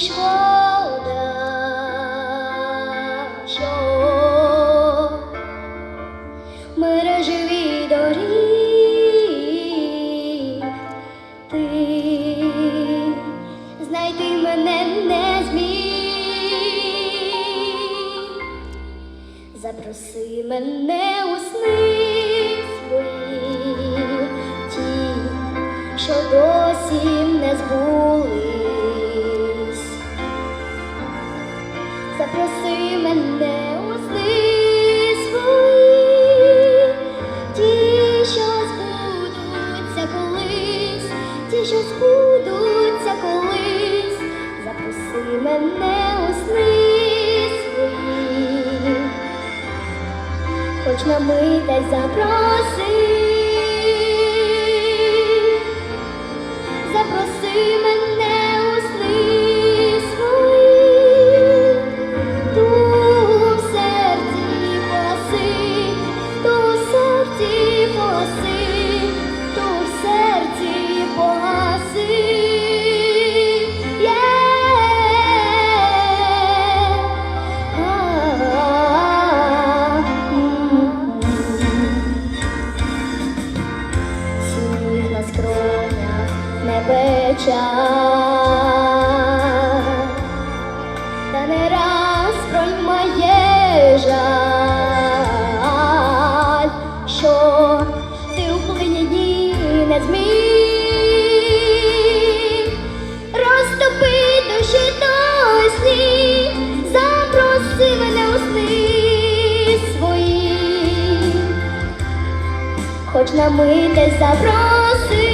шкода, що ти знайти мене не зміг. Запроси мене Запроси мене у сни свої, ті, що збудуться колись, ті, що збудуться колись. Запроси мене у сни хоч на мить запроси, запроси мене печаль, та не раз проймає жаль, що ти у плині не зміг. Розтопи душі той сніг, запроси мене у сни свої. Хоч на запроси, запроси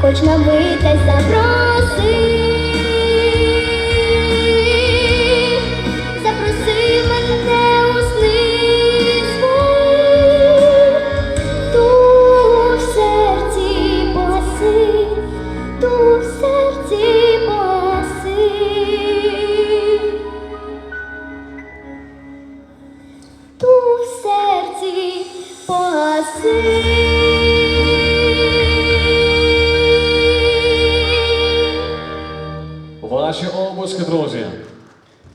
хоч на мить запроси, ту в серці погаси,